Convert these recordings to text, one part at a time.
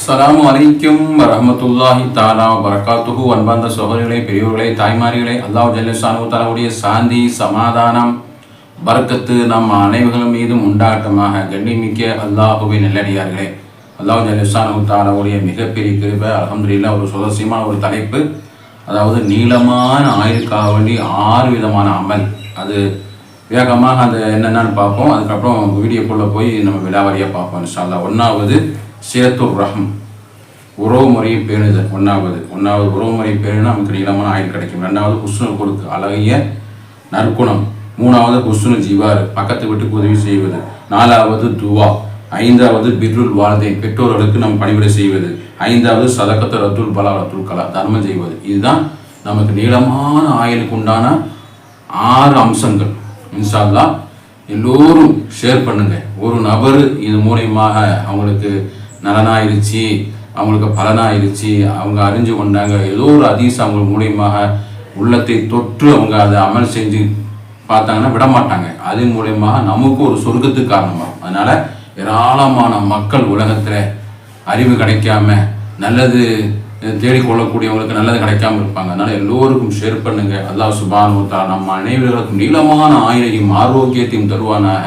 அஸ்லாம் அலைக்கும் வரஹமத்துல்லாஹி தாலா வரகாத்துஹு அன்பார்ந்த சகோதரிகளே பெரியோர்களே தாய்மார்களே அல்லாஹ் ஜல்லஷானு தாலாவுடைய சாந்தி சமாதானம் பரக்கத்து நம் அனைவர்கள் மீதும் உண்டாட்டமாக கண்ணிமிக்க அல்லாஹுவை நல்லடியார்களே. அல்லாஹ் ஜல்லஷானு தாலாவுடைய மிகப்பெரிய கிருபை அலமதுல்லா ஒரு சுதசியமான ஒரு தலைப்பு. அதாவது நீளமான ஆயுளுக்காக வேண்டி ஆறு விதமான அமல். அது வேகமாக அந்த என்னென்னு பார்ப்போம். அதுக்கப்புறம் வீடியோக்குள்ளே போய் நம்ம விழாவாரியாக பார்ப்போம் இன்ஷால்லா ஒன்றாவது சேத்துர் ரஹம். உறவு முறையை பேணுதல் ஒன்றாவது ஒன்றாவது உறவு முறையை பேணுனா நமக்கு நீளமான ஆயுள் கிடைக்கும். ரெண்டாவது குஷ்ணு கொடுக்கு அழகிய நற்குணம். மூணாவது குஷ்ணு ஜீவாறு. பக்கத்து வீட்டுக்கு உதவி செய்வது. நாலாவது துவா. ஐந்தாவது பிர்ருல் வாழ்தை பெற்றோர்களுக்கு நம் பணிவிடை செய்வது. ஐந்தாவது சதக்கத்து ரத்துல் பலா ரத்துல் கலா. தர்மம் செய்வது. இதுதான் நமக்கு நீளமான ஆயுளுக்கு உண்டான ஆறு அம்சங்கள். இன்ஷா எல்லோரும் ஷேர் பண்ணுங்க. ஒரு நபர் இது மூலயமாக அவங்களுக்கு நலனாயிருச்சு அவங்களுக்கு பலனாயிருச்சு அவங்க அறிஞ்சு கொண்டாங்க. ஏதோ ஒரு அதிசம் அவங்க மூலியமாக உள்ளத்தை தொற்று அவங்க அதை அமல் செஞ்சு பார்த்தாங்கன்னா விட மாட்டாங்க அதன் மூலியமாக நமக்கு ஒரு சொர்க்கத்துக்கு காரணமாகும். அதனால ஏராளமான மக்கள் உலகத்தில் அறிவு கிடைக்காம நல்லது தேடிக்கொள்ளக்கூடியவங்களுக்கு நல்லது கிடைக்காம இருப்பாங்க. அதனால எல்லோருக்கும் ஷேர் பண்ணுங்க. அல்லாஹ் சுபானுத்தா நம்ம அனைவர்களுக்கும் நீளமான ஆயுளையும் ஆரோக்கியத்தையும் தருவானாக.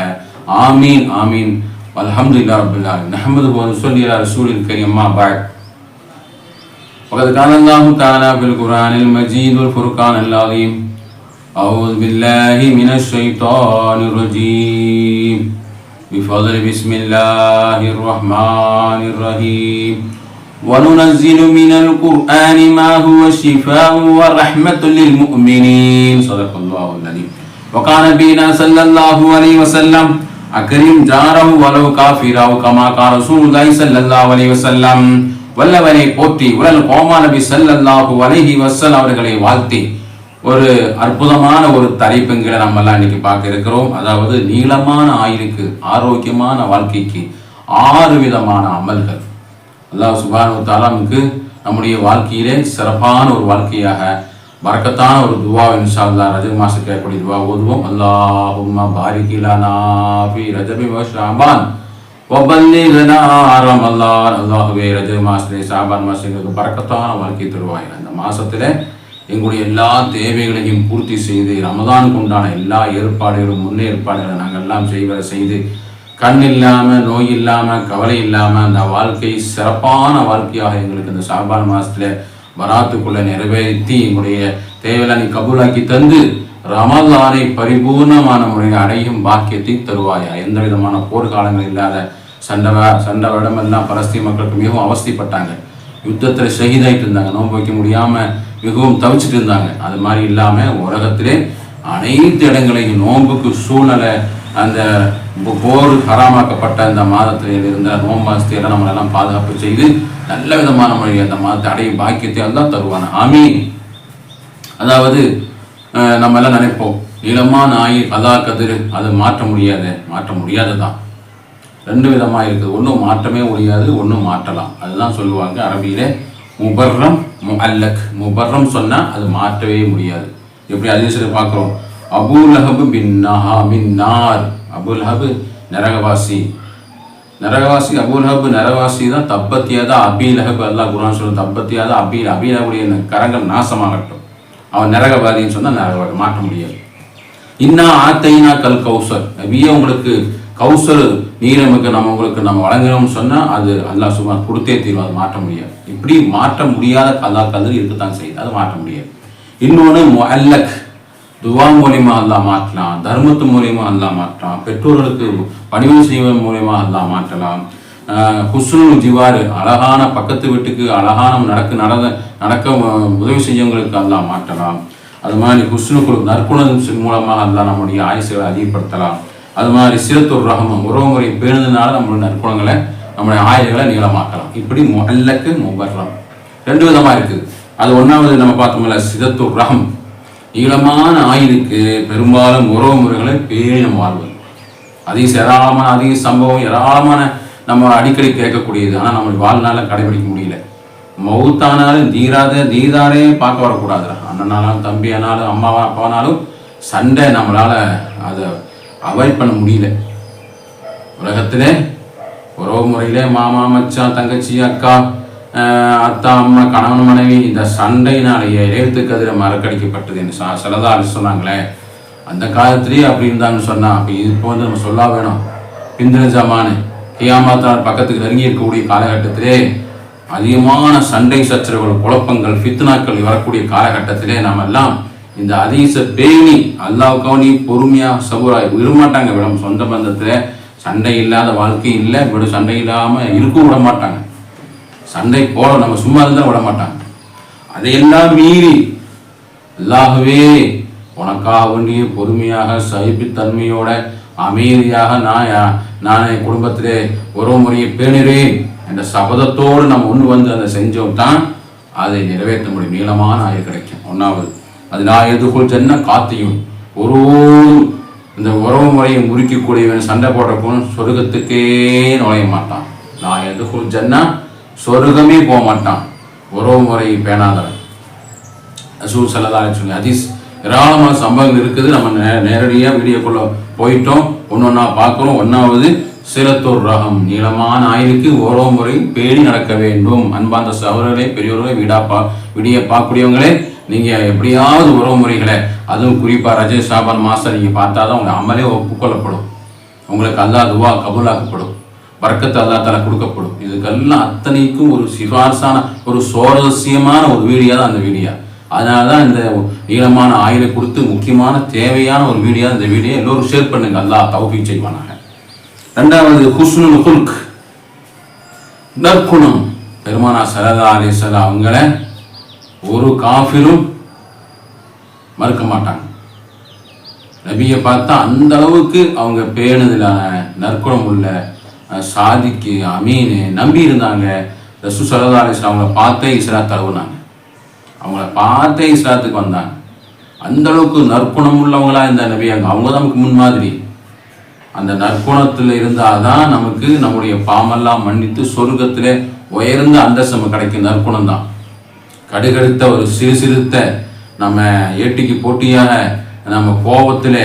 ஆமீன் ஆமீன். والحمد لله رب العالمين نحمده ونصلي على رسول الكريم ما بعد وقد قال الله تعالى في القرآن المجيد والفرقان العظيم أعوذ بالله من الشيطان الرجيم بفضل بسم الله الرحمن الرحيم وننزل من القرآن ما هو شفاء ورحمة للمؤمنين صدق الله العظيم وقال بنا صلى الله عليه وسلم அக்கரீம் ஜாரவு வலவு காஃபிராவு கமா கா ரசூலுல்லாஹி ஸல்லல்லாஹு அலைஹி வஸல்லம் வல்லவனை போற்றி உடல் கோமா நபி சல்லல்லாஹு அலைஹி வஸல் அவர்களை வாழ்த்தி. ஒரு அற்புதமான ஒரு தலைப்புங்கிற நம்ம எல்லாம் இன்னைக்கு பார்க்க இருக்கிறோம். அதாவது நீளமான ஆயுளுக்கு ஆரோக்கியமான வாழ்க்கைக்கு ஆறு விதமான அமல்கள். அல்லாஹ் சுபானு தாலாமுக்கு நம்முடைய வாழ்க்கையிலே சிறப்பான ஒரு வாழ்க்கையாக பறக்கத்தான ஒரு துவா இன்ஷா ரஜக ரஜப் மாசம் கேட்கக்கூடிய துவா ஓதுவோம். அல்லாஹும்மா பாரிகிலானா ஃபி ரஜபி வ ஷாபான். வபல்லிகனா ரமலான் அல்லாஹுவே ரஜப் மாசத்திலே ஷாபான் எங்களுக்கு பறக்கத்தான வாழ்க்கை தருவாய். அந்த மாசத்துல எங்களுடைய எல்லா தேவைகளையும் பூர்த்தி செய்து ரமதானுக்கு உண்டான எல்லா ஏற்பாடுகளும் முன்னேற்பாடுகளை நாங்கள் எல்லாம் செய்வதை செய்து கண் இல்லாம நோய் இல்லாம கவலை இல்லாம அந்த வாழ்க்கை சிறப்பான வாழ்க்கையாக எங்களுக்கு இந்த சாபான் மாசத்துல வராத்துக்குள்ள நிறைவேற்றி எங்களுடைய தேவையில நீ கபூலாக்கி தந்து ரமலானை பரிபூர்ணமான முறையில் அடையும் பாக்கியத்தை தருவாயா? எந்த விதமான போர்க்காலங்கள் இல்லாத சண்டை சண்டை இடமெல்லாம் பலஸ்தீன் மக்களுக்கு மிகவும் அவஸ்திப்பட்டாங்க. யுத்தத்தில் ஷஹீதாயிட்டு இருந்தாங்க. நோன்பு வைக்க முடியாமல் மிகவும் தவிச்சிட்டு இருந்தாங்க. அது மாதிரி இல்லாமல் உலகத்திலே அனைத்து இடங்களையும் நோன்புக்கு சூழ்நிலை அந்த போர் ஹராமாக்கப்பட்ட அந்த மாதத்தில் இருந்த நோன்பு நம்மளெல்லாம் பாதுகாப்பு செய்து நல்ல விதமான முறையில் அந்த மாதத்தை அடையும் பாக்கியத்தை எல்லாம் தருவாங்க ஆமீன். அதாவது நம்ம எல்லாம் நினைப்போம் நீளமான ஆயுள் கதா கதிர் அது மாற்ற முடியாது மாற்ற முடியாது தான் ரெண்டு விதமாக இருக்குது. ஒன்றும் மாற்றவே முடியாது ஒன்றும் மாற்றலாம். அதுதான் சொல்லுவாங்க அரபியிலே முபர்ரம் அல்லக் முபர்ரம் சொன்னால் அது மாற்றவே முடியாது. எப்படி அதிசயம் பார்க்குறோம்? அபூலஹபு பின் நஹா மின் நார் அபுல் நரகவாசி. நரகவாசி அபுல் நரகவாசி தான் தப்பத்தியாத அபி அல்லா அல்லாஹ் குரான் சொல்லும் தப்பத்தியாத அபீல் அபீலகுடைய கரங்கள் நாசமாகட்டும். அவன் நரகவாதின்னு சொன்னால் நரகவாதி மாற்ற முடியாது. இன்னா ஆத்தைனா கல் கௌசர். நபியே உங்களுக்கு கௌசர் நீரமுக்கு நம்ம உங்களுக்கு நம்ம வழங்கணும்னு சொன்னால் அது அல்லாஹ் சும்மா கொடுத்தே தீரும் அது மாற்ற முடியாது. இப்படி மாற்ற முடியாத கதா கதிர் இருக்கத்தான் செய்யுது அது மாற்ற முடியாது. இன்னொன்று மொஹல்லக் துவா மூலியமா அல்லா மாற்றலாம் தர்மத்து மூலியமா அல்லா மாற்றலாம் பெற்றோர்களுக்கு பணிவு செய்வதன் மூலியமா அல்லா மாற்றலாம். குசுனு ஜிவாறு அழகான பக்கத்து வீட்டுக்கு அழகான நடக்க நடந்த நடக்க உதவி செய்யவங்களுக்கு அல்லா மாற்றலாம். அது மாதிரி ஹுஸ்னுக்குள் நற்குணத்தின் மூலமாக அல்லா நம்முடைய ஆயுசுகளை அதிகப்படுத்தலாம். அது மாதிரி சிறத்தொரு ரகமம் உறவுமுறை பேருந்ததுனால நம்மளுடைய நற்குணங்களை நம்முடைய ஆயுதங்களை நீளமாக்கலாம். இப்படி முகல்லக்கு முபர்ரம். ரெண்டு விதமாக இருக்குது. அது ஒன்றாவது நம்ம பார்த்தோம்ல சிதத்துர் ரகம் நீளமான ஆயுளுக்கு பெரும்பாலும் உறவு முறைகளை பேணினம் வாழ்வது அதிக ஏராளமான அதிக சம்பவம் ஏராளமான நம்ம அடிக்கடி கேட்கக்கூடியது. ஆனால் நம்ம வாழ்நாள கடைபிடிக்க முடியல. மௌத்தானாலும் தீராத தீதாரே பார்க்க வரக்கூடாதுடா அண்ணனாலும் தம்பி ஆனாலும் அம்மாவா அப்பானாலும் சண்டை நம்மளால் அதை அவாய்ட் பண்ண முடியல. உலகத்திலே உறவு முறையிலே மாமா மச்சான் தங்கச்சி அக்கா அத்தா அம்மா கணவன் மனைவி இந்த சண்டையினாலேயே எழுத்து கதிர மறக்கடிக்கப்பட்டது என்று சா சிலதா சொன்னாங்களே. அந்த காலத்திலேயே அப்படி இருந்தாங்கன்னு சொன்னால் அப்போ இப்போ வந்து நம்ம சொல்ல வேணும். பிந்தின ஜமானு கியாமத்தார் பக்கத்துக்கு நெருங்கி இருக்கக்கூடிய காலகட்டத்திலே அதிகமான சண்டை சச்சரவுகள் குழப்பங்கள் ஃபித்னாக்கள் வரக்கூடிய காலகட்டத்திலே நாம் எல்லாம் இந்த அதீச பேணி அல்லாவுக்காக நீ பொறுமையாக சபுராய் விடமாட்டாங்க விடம் சொந்த பந்தத்தில் சண்டை இல்லாத வாழ்க்கை இல்லை. விட சண்டை இல்லாமல் இருக்க விட மாட்டாங்க. சண்டை போட நம்ம சும்மா இருந்தா விட மாட்டாங்க. அதையெல்லாம் மீறி அல்லாகவே உனக்காக வேண்டிய பொறுமையாக சகிப்புத்தன்மையோட அமைதியாக நான் நான் என் குடும்பத்திலே உறவு முறையை பேணுறேன் என்ற சபதத்தோடு நம்ம ஒன்று வந்து அதை செஞ்சோம் தான் அதை நிறைவேற்ற முடியும். நீளமான ஆயுள் கிடைக்கும். ஒன்றாவது அது நான் எதிர்கொள் சென்ன காத்தையும். ஒரு இந்த உறவு முறையை முறிக்கக்கூடியவன் சண்டை போடுறப்போ சொர்க்கத்துக்கே நுழைய மாட்டான். நான் எதிர்கொள் சென்னா சொர்க்கமே போக மாட்டான். உறவு முறை பேணாதவன் ரசூல் செல்லதாக சொல்லி ஹதீஸ் ஏராளமான சம்பவங்கள் இருக்குது. நம்ம நே நேரடியாக வீடியோக்குள்ள போயிட்டோம். ஒன்று ஒன்றா பார்க்குறோம். ஒன்றாவது சிலத்தூர் ரகம் நீளமான ஆயுளுக்கு ஓரோ முறை பேணி நடக்க வேண்டும். அன்பாந்த சகோதரர்களே பெரியவர்களே வீடா பா விடிய பார்க்கக்கூடியவங்களே நீங்கள் எப்படியாவது உறவு முறைகளை அதுவும் குறிப்பாக ரஜேஷ் சாபான் மாஸ்டர் நீங்கள் பார்த்தா தான் உங்கள் அமலே ஒப்புக்கொள்ளப்படும். உங்களுக்கு அல்லாதுவா கபூலாக்கப்படும். பறக்கத்தை அல்லா தால கொடுக்கப்படும். இதுக்கெல்லாம் அத்தனைக்கும் ஒரு சிபார்சான ஒரு சுவாரஸ்யமான ஒரு வீடியோ தான் அந்த வீடியோ. அதனால தான் இந்த நீளமான ஆயிலை கொடுத்து முக்கியமான தேவையான ஒரு வீடியோ இந்த வீடியோ எல்லோரும் ஷேர் பண்ணுங்க. அல்லாஹ் தௌஃபீக் செய்வானாக. ரெண்டாவது ஹுஸ்னு ஹுல்க். நற்குணம். பெருமானா சரதா அலிசலா அவங்கள ஒரு காஃபிரும் மறுக்க மாட்டாங்க. நபியை பார்த்தா அந்த அளவுக்கு அவங்க பேணுதலான நற்குணம் உள்ள சாதிக்கு அமீனு நம்பி இருந்தாங்க. ரசூ சல்லா அலிஸ்லாம் அவங்கள பார்த்தே இஸ்லா தழுவுனாங்க. அவங்கள பார்த்தே இஸ்லாத்துக்கு வந்தாங்க. அந்த அளவுக்கு நற்குணம் உள்ளவங்களா இந்த நபியாங்க அவங்க தான் நமக்கு முன்மாதிரி அந்த நற்குணத்தில் இருந்தால் தான் நமக்கு நம்முடைய பாமெல்லாம் மன்னித்து சொர்க்கத்தில் உயர்ந்த அந்தஸ்து கிடைக்கும். நற்குணம் தான். கடுகடுத்த ஒரு சிறு சிறுத்த நம்ம ஏட்டிக்கு போட்டியாக நம்ம கோபத்தில்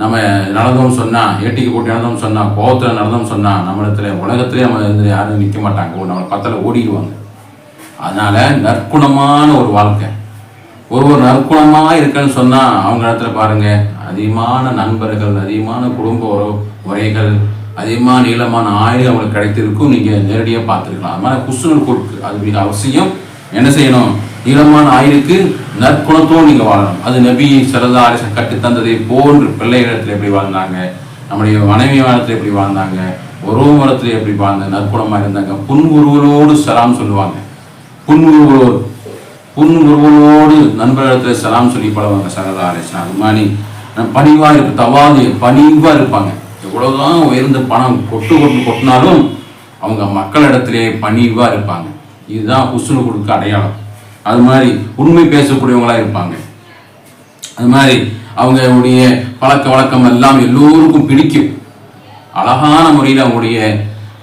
நம்ம நடந்தோம் சொன்னால் ஏட்டிக்கு போட்டு நடந்தோம் சொன்னால் கோபத்தில் நடந்தோம் சொன்னால் நம்மளத்துல உலகத்திலே நம்ம யாரும் நிற்க மாட்டாங்க. நம்மளை பத்தில் ஓடிடுவாங்க. அதனால் நற்குணமான ஒரு வாழ்க்கை. ஒரு ஒரு நற்குணமாக இருக்கன்னு சொன்னால் அவங்க இடத்துல பாருங்கள் அதிகமான நண்பர்கள் அதிகமான குடும்ப உறவு முறைகள் அதிகமான நீளமான ஆயுதம் அவங்களுக்கு கிடைத்திருக்கும். நீங்கள் நேரடியாக பார்த்துருக்கலாம். அது மாதிரி குசுனல் கொடுக்கு அது மிக அவசியம். என்ன செய்யணும்? நீளமான ஆயுளுக்கு நற்குணத்தோடு நீங்க வாழணும். அது நபியை சரதா அரசன் கட்டி தந்ததை போன்று பிள்ளைகளிடத்தில் எப்படி வாழ்ந்தாங்க? நம்முடைய மனைவி வாரத்தில் எப்படி வாழ்ந்தாங்க? உறவு மரத்தில் எப்படி வாழ்ந்த நற்குணமாக இருந்தாங்க? புன்முறுவலோடு சலாம் சொல்லுவாங்க. புன்முறுவலோடு. புன்முறுவலோடு நண்பர்களிடத்துல சலாம் சொல்லி பழவாங்க சரதா அரசன் அது மாதிரி பணிவாக இருக்கு தவாது பணிவாக இருப்பாங்க. எவ்வளவுதான் உயர்ந்த பணம் கொட்டு கொட்டு கொட்டினாலும் அவங்க மக்களிடத்திலே பணிவாக இருப்பாங்க. இதுதான் ஹுஸ்னு கொடுக்க அடையாளம். அது மாதிரி உண்மை பேசக்கூடியவங்களா இருப்பாங்க. அது மாதிரி அவங்களுடைய பழக்க வழக்கம் எல்லாம் எல்லோருக்கும் பிடிக்கும். அழகான முறையில் அவங்களுடைய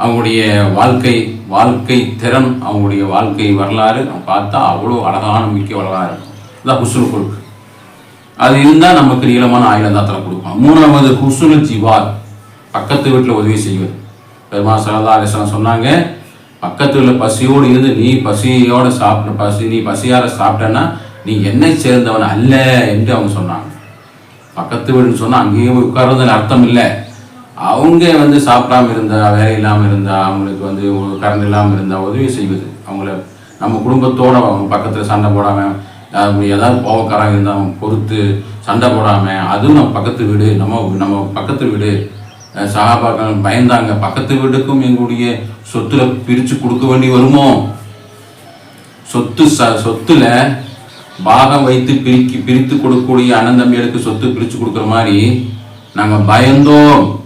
அவங்களுடைய வாழ்க்கை வாழ்க்கை திறன் அவங்களுடைய வாழ்க்கை வரலாறு நம்ம பார்த்தா அவ்வளோ அழகான மிக்க வரலாறு. இருக்கும் அதான் ஹுஸ்னு கொடுக்கு. அது இருந்தால் நமக்கு நீளமான ஆயுள் தான் கொடுப்பான் மூணாவது ஹுஸ்னு ஜிவார் பக்கத்து வீட்டில் உதவி செய்வது. பெருமா சரதா அலிஸ்லாம் சொன்னாங்க பக்கத்தில் பசியோடு இருந்து நீ பசியோட சாப்பிட பசி நீ பசியார சாப்பிட்டேன்னா நீ என்னை சேர்ந்தவன் அல்ல என்று அவங்க சொன்னாங்க. பக்கத்து வீடுன்னு சொன்னால் அங்கேயே போய் அர்த்தம் இல்லை. அவங்க வந்து சாப்பிடாம இருந்தா வேலை இல்லாமல் இருந்தா அவங்களுக்கு வந்து கரண்ட் இல்லாமல் இருந்தா உதவி செய்வது. அவங்கள நம்ம குடும்பத்தோட அவங்க பக்கத்தில் சண்டை போடாமல் ஏதாவது கோவக்காரங்க இருந்தால் அவங்க பொறுத்து சண்டை போடாமல் அதுவும் நம்ம பக்கத்து வீடு நம்ம நம்ம பக்கத்து வீடு. சகாபாக்கள் பயந்தாங்க. பக்கத்து வீட்டுக்கும் எங்களுடைய சொத்துல பிரித்து கொடுக்க வேண்டி வருமோ? சொத்து ச சொத்துல பாகம் வைத்து பிரிக்கி பிரித்து கொடுக்கக்கூடிய அண்ணன் சொத்து பிரித்து கொடுக்குற மாதிரி நாங்கள் பயந்தோம்.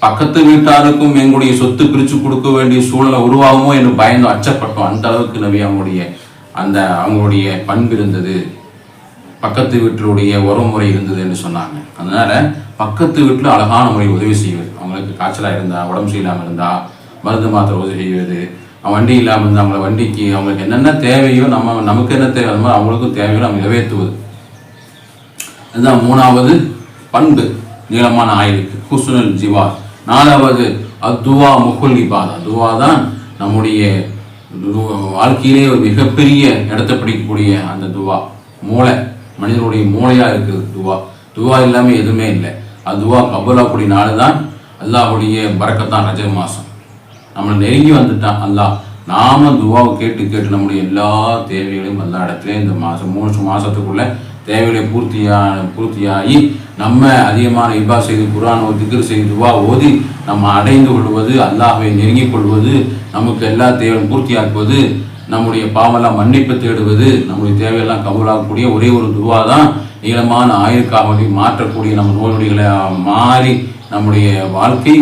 பக்கத்து வீட்டாருக்கும் எங்களுடைய சொத்து பிரித்து கொடுக்க வேண்டிய சூழ்நிலை உருவாகுமோ என்று பயந்தோம். அச்சப்பட்டோம். அந்த அளவுக்கு நபி அவங்களுடைய அந்த அவங்களுடைய பண்பு இருந்தது. பக்கத்து வீட்டினுடைய உறவுமுறை இருந்தது என்று சொன்னாங்க. அதனால பக்கத்து வீட்டில் அழகான முறை உதவி செய்வது அவங்களுக்கு காய்ச்சலாக இருந்தா உடம்பு சரியில்லாமல் இருந்தா மருந்து மாத்திரை உதவி செய்வது அவன் வண்டி இல்லாமல் இருந்தால் அவங்கள வண்டிக்கு அவங்களுக்கு என்னென்ன தேவையோ நம்ம நமக்கு என்ன தேவை அந்த மாதிரி அவங்களுக்கும் தேவையோ நம்ம நிறைவேற்றுவது. இதுதான் மூணாவது பண்பு நீளமான ஆயுளுக்கு ஹுஸ்னுல் ஜிவா. நாலாவது அத்துவா முகுல் இபாதா. துவா தான் நம்முடைய வாழ்க்கையிலே ஒரு மிகப்பெரிய இடத்தை பிடிக்கக்கூடிய அந்த துவா. மூளை மனிதனுடைய மூளையாக இருக்குது துவா. துவா இல்லாமல் எதுவுமே இல்லை. அது துவா கபூலாக்கூடிய நாள் தான் அல்லாஹுடைய பறக்கத்தான் ரஜ மாதம் நம்மளை நெருங்கி வந்துட்டான் அல்லாஹ். நாம துவாவை கேட்டு கேட்டு நம்முடைய எல்லா தேவைகளையும் எல்லா இடத்துலையும் இந்த மாதம் மூணு மாதத்துக்குள்ள தேவைகளை பூர்த்தியா பூர்த்தியாகி நம்ம அதிகமான இபா செய்து குரான் திக்ர் செய்து துவா ஓதி நம்ம அடைந்து கொள்வது அல்லாஹை நெருங்கிக் கொள்வது நமக்கு எல்லா தேவையும் பூர்த்தியாக்குவது நம்முடைய பாவெல்லாம் மன்னிப்பு தேடுவது நம்முடைய தேவையெல்லாம் கபூலாகக்கூடிய ஒரே ஒரு துவா தான் நீளமான ஆயுள்காவலை மாற்றக்கூடிய நம்ம நோய்நொடிகளை மாறி நம்முடைய வாழ்க்கை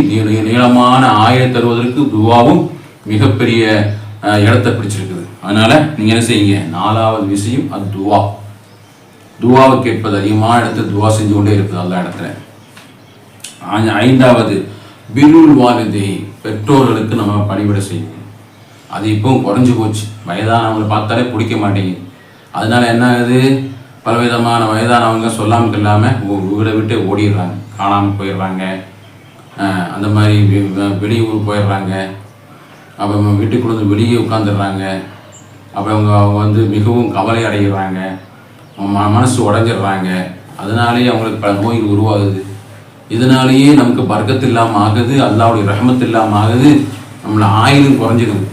நீளமான ஆயிரம் தருவதற்கு துவாவும் மிகப்பெரிய இடத்தை பிடிச்சிருக்குது. அதனால நீங்க என்ன செய்யுங்க? நாலாவது விஷயம் அது துவா. துவாவை கேட்பது அதிகமான இடத்துல துவா செஞ்சு கொண்டே இருக்குது எல்லா இடத்துல. ஐந்தாவது பிருள் வாலிதை பெற்றோர்களுக்கு நம்ம பணிவிட செய்யணும் அது இப்போவும் குறைஞ்சு போச்சு. வயதானவங்களை பார்த்தாலே பிடிக்க மாட்டேங்குது. அதனால என்ன ஆகுது? பலவிதமான வயதானவங்க சொல்லாமல் இல்லாமல் வீடை விட்டு ஓடிடுறாங்க. காணாமல் போயிடுறாங்க. அந்த மாதிரி வெளியூர் போயிடுறாங்க. அப்புறம் வீட்டுக்குள்ள வந்து வெளியே உட்காந்துடுறாங்க அப்புறம் அவங்க அவங்க வந்து மிகவும் கவலை அடைகிறாங்க. ம- மனசு உடஞ்சிடுறாங்க. அதனாலேயே அவங்களுக்கு பல நோய்கள் உருவாகுது. இதனாலேயே நமக்கு பர்க்கத்து இல்லாமல் ஆகுது அல்லாவுடைய ரஹமத் இல்லாமல் ஆகுது நம்மளை ஆயுதம் குறைஞ்சிடுது.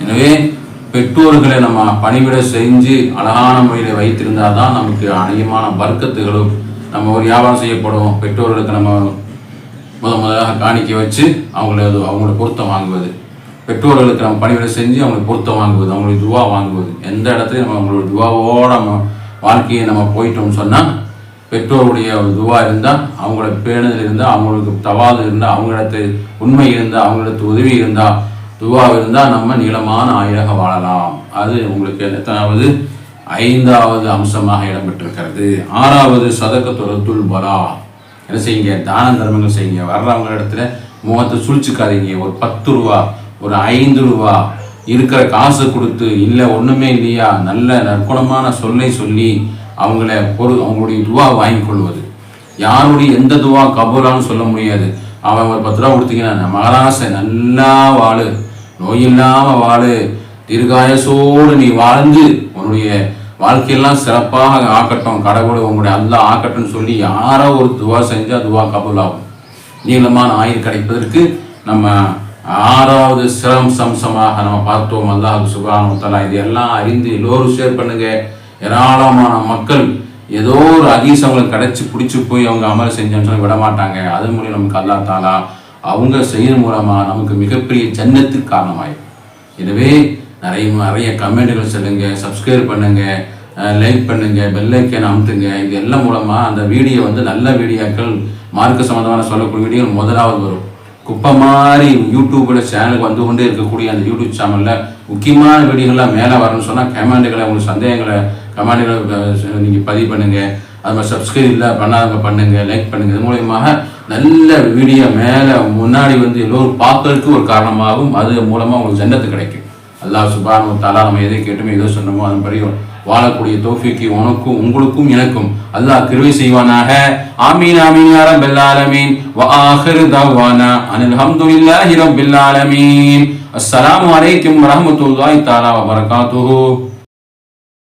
எனவே பெற்றோர்களை நம்ம பணிவிட செஞ்சு அழகான முறையில் வைத்திருந்தால் தான் நமக்கு அநேகமான பர்க்கத்துகளும் நம்ம ஒரு வியாபாரம் செய்யப்படும் பெற்றோர்களுக்கு நம்ம முத முதலாக காணிக்க வச்சு அவங்கள அவங்களோட பொருத்தம் வாங்குவது. பெற்றோர்களுக்கு நம்ம பணிவிடை செஞ்சு அவங்களுக்கு பொருத்தம் வாங்குவது அவங்களுக்கு துவா வாங்குவது. எந்த இடத்துலையும் நம்ம அவங்களோட துவாவோட நம்ம வாழ்க்கையை நம்ம போயிட்டோம்னு சொன்னால் பெற்றோருடைய ஒரு துவா இருந்தால் அவங்களோட பேணுதல் இருந்தால் அவங்களுக்கு தவாது இருந்தால் அவங்களிடத்து உண்மை இருந்தால் அவங்களிடத்து உதவி இருந்தால் துவா இருந்தால் நம்ம நீளமான ஆயுளாக வாழலாம். அது உங்களுக்கு எத்தனாவது ஐந்தாவது அம்சமாக இடம்பெற்றிருக்கிறது. ஆறாவது சதக்கத்துரத்துல் பலா. என்ன செய்யுங்க? தான தர்மங்கள் செய்யுங்க. வர்றவங்க இடத்துல முகத்தை சுழிச்சுக்காதீங்க. ஒரு பத்து ரூபா ஒரு ஐந்து ரூபா இருக்கிற காசு கொடுத்து இல்லை ஒன்றுமே இல்லையா? நல்ல நற்குணமான சொல்லை சொல்லி அவங்கள பொரு அவங்களுடைய துவா வாங்கி கொள்வது. யாருடைய எந்த துவா கபூலான்னு சொல்ல முடியாது. அவன் ஒரு பத்து ரூபா கொடுத்தீங்கன்னா மகராசை நல்லா வாழு. நோய் வாழு. தீர்காயசோடு நீ வாழ்ந்து உங்களுடைய வாழ்க்கையெல்லாம் சிறப்பாக ஆக்கட்டும். கடவுள் உங்களுடைய அல்ல ஆக்கட்டும்னு சொல்லி யாரோ ஒரு துவா செஞ்சால் துவா கபூல் ஆகும். நீளமான ஆயுள் கிடைப்பதற்கு நம்ம ஆறாவது சிரம் சம்சமாக நம்ம பார்த்தோம். அல்லாஹ் சுபானு தலா இது எல்லாம் அறிந்து எல்லோரும் ஷேர் பண்ணுங்க. ஏராளமான மக்கள் ஏதோ ஒரு அதிசம் அவங்களுக்கு கிடைச்சி பிடிச்சி போய் அவங்க அமல் செஞ்சோன்னு சொல்லி விட மாட்டாங்க அது மூலியம் நமக்கு அல்லா தாலா அவங்க செய்யறது மூலமாக நமக்கு மிகப்பெரிய ஜன்னத்துக்கு காரணமாயிடும் எனவே நிறைய நிறைய கமெண்ட்டுகள் சொல்லுங்க சப்ஸ்கிரைப் பண்ணுங்க லைக் பண்ணுங்க பெல்லைக்கன் அமுத்துங்க. இது எல்லாம் மூலமா அந்த வீடியோ வந்து நல்ல வீடியோக்கள் மார்க்க சம்பந்தமான சொல்லக்கூடிய வீடியோ முதலாவது வரும். குப்பை மாதிரி யூடியூப்ல சேனலுக்கு வந்து கொண்டே இருக்கக்கூடிய அந்த யூடியூப் சேனல்ல முக்கியமான வீடியோகள்லாம் மேலே வரணும்னு சொன்னால் கமெண்ட்டுகளை உங்களுக்கு சந்தேகங்களை கமெண்ட்டுகளை நீங்கள் பதிவு பண்ணுங்க. அது மாதிரி சப்ஸ்கிரைப் இல்லை பண்ணாதவங்க பண்ணுங்க லைக் பண்ணுங்க. இது மூலயமாக நல்ல வீடியோ மேலே முன்னாடி வந்து எல்லோரும் பார்க்கறதுக்கு ஒரு காரணமாகும். அது மூலமாக உங்களுக்கு ஜன்னத்து கிடைக்கும். அல்லாஹ் சுபானு தாலா நம்ம எதை கேட்டுமே எதோ சொன்னோமோ அதன்படி வாழக்கூடிய தோஃபிக்கு உனக்கும் உங்களுக்கும் எனக்கும் அல்லாஹ் கிருவி செய்வானாக. ஆமீன் ஆமீன் யா ரப்பல் ஆலமீன். வ ஆஹிரு தவானா அனில் ஹம்துலில்லாஹி ரப்பில் ஆலமீன். அஸ்ஸலாமு அலைக்கும் வரஹ்மத்துல்லாஹி தஆலா வ பரகாத்துஹு